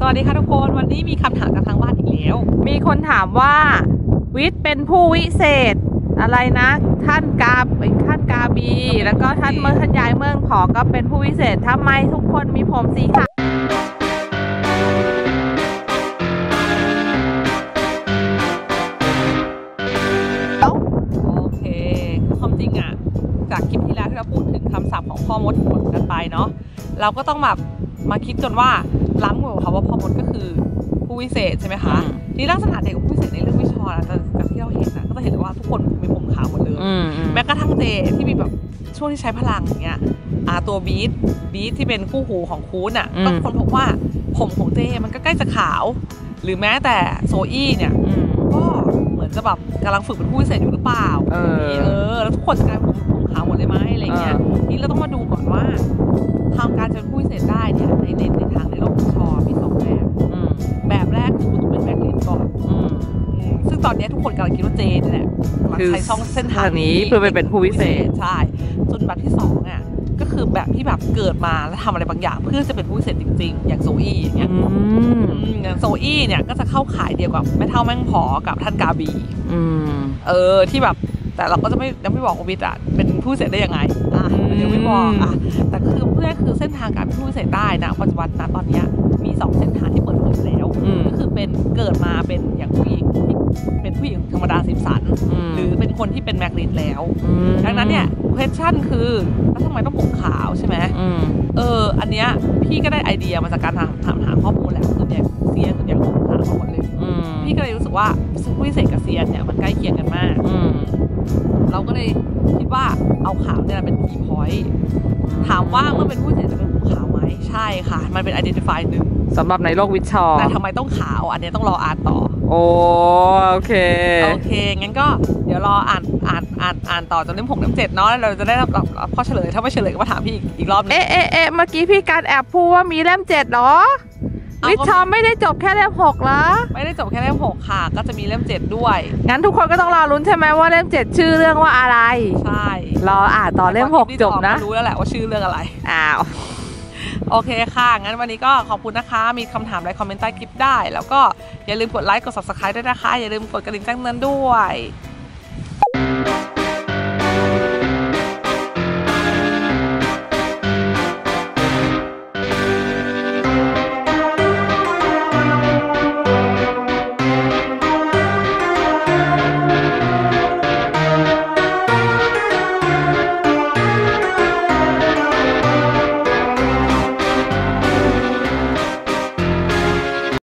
สวัสดีค่ะทุกคนวันนี้มีคำถามจากทางบ้านอีกแล้ว มีคนถามว่า วิทย์เป็นผู้วิเศษ อะไรนะ ท่านกาท่านกาบี แล้วก็ท่านเมื่อท่านยายเมืองผอก็เป็นผู้วิเศษทำไมทุกคนมีผมสีขาวโอเคความจริงอะจากคลิปที่แล้วที่เราพูดถึงคำศัพท์ของพ่อมดหมดกันไปเนาะเราก็ต้องแบบมาคิดจนว่า ล้ำกว่าเขาว่าพ่อมดก็คือผู้วิเศษใช่ไหมคะนี่ลักษณะเด็กกับผู้วิเศษในเรื่องวิชรอะจากจากที่เราเห็นอะก็จะเห็นเลยว่าทุกคนมีผมขาวหมดเลยอืมอืมแม้กระทั่งเจที่มีแบบช่วงที่ใช้พลังอย่างเงี้ยอ่าตัวบีทบีทที่เป็นคู่หูของคูนอะอืมก็คนพบว่าผมของเจมันก็ใกล้จะขาว หรือแม้แต่โซอี้เนี่ยอืมก็เหมือนจะแบบกำลังฝึกเป็นผู้พิเศษอยู่หรือเปล่าเออเออแล้วทุกคนจะกลายเป็นผมผมขาวหมดเลยไหมอะไรเงี้ยนี่เราต้องมาดูก่อนว่า นเนี้ยทุกคนกำลังคิดว่าเจนี่แหละมาคือใช้ช่องเส้นทางทางนี้เพื่อไปเป็นผู้พิเศษใช่ส่วนแบบที่สองอะก็คือแบบที่แบบเกิดมาแล้วทำอะไรบางอย่าง เพื่อจะเป็นผู้พิเศษจริง ๆ อย่างโซอี้อย่างเงี้ยอืมอืมอย่างโซอี้เนี่ยก็จะเข้าขายเดียวกับแม่เท่าแม่งพอกับท่านกาบีอืมเออที่แบบแต่เราก็จะไม่ยังไม่บอกว่าวิทย์อะเป็นผู้พิเศษได้ยังไงอะอืมยังไม่บอกอะแต่คือเพื่อคือเส้นทางการเป็นผู้พิเศษได้นะปัจจุบันนะตอนเนี้ยมีสองเส้นทางที่เปิด คนที่เป็นแมกลินแล้วมดังนั้นเนี่ย question คือแล้วทำไมต้องผมขาวใช่ไหมอืมเออ อันเนี้ยพี่ก็ได้ไอเดียมาจากการถามถามหาข้อมูลแหละส่วนใหญ่เซียนส่วนใหญ่ผมขาวหมดเลยอืมพี่ก็เลยรู้สึกว่าผู้พิเศษกับเซียนเนี่ยมันใกล้เคียงกันมากอืมเราก็เลยคิดว่าเอาขาวเนี่ยเป็น key point ถามว่าเมื่อเป็นผู้พิเศษจะเป็นผมขาวไหมใช่ค่ะ มันเป็น identify หนึ่ง สำหรับในโลกวิชอแต่ทำไมต้องขาว อันเนี้ยต้องรออ่านต่อโอโอเค โอเค งั้นก็เดี๋ยวรออ่านอ่านอ่านอ่านต่อจนเล่มหกเล่มเจ็ดเนาะแล้วเราจะได้รับรับรับข้อเฉลย ถ้าไม่เฉลยก็มาถามพี่อีกอีกรอบหนึง เอ๊ะเอ๊ะเอ๊ะเมื่อกี้พี่การแอบพูดว่ามีเล่มเจ็ดเหรอ เอา วิก็ชอไม่ได้จบแค่เล่มหกเหรอ ไม่ได้จบแค่เล่มหกค่ะ ก็จะมีเล่มเจ็ดด้วย งั้นทุกคนก็ต้องรอลุ้นใช่ไหมว่าเล่มเจ็ดชื่อเรื่องว่าอะไร ใช่รออ่านต่อเล่มหกจบนะ รู้แล้วแหละว่าชื่อเรื่องอะไร อ้าว โอเคค่ะ งั้นวันนี้ก็ขอบคุณนะคะ มีคำถามอะไรคอมเมนต์ใต้คลิปได้ แล้วก็อย่าลืมกดไลค์ กด subscribe ด้วยนะคะ อย่าลืมกดกระดิ่งแจ้งเตือนด้วย